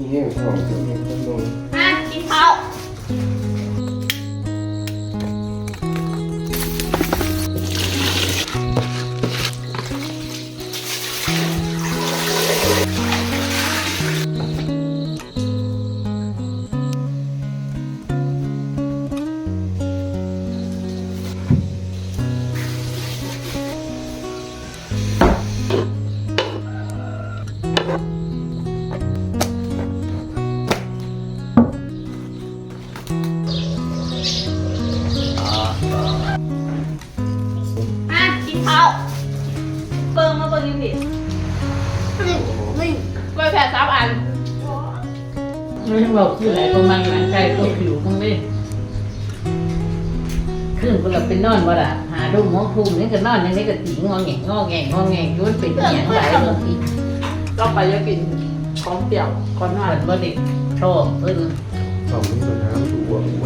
นี่ให้ของตัว อะกินข้าวเบิ่งมาเบิ่งนี่ผิดกล้วยแผ่ซับอันไม่บอกชื่ออะไรก็มันนะใจก็ผิวมึงดิขึ้นก็เราเป็นนอนบ่ล่ะหาดูหมอภูมินี่ก็นอนอย่างนี้ก็ตีงอแงงอแงงอแงงยุ่นเป็นอหย่างไรเรื่องอีกต้องไปจะกินของเปรี้ยวก่อนนอเหมืนอนว่าเด็กชอบเพิ่นสองนี่ตัว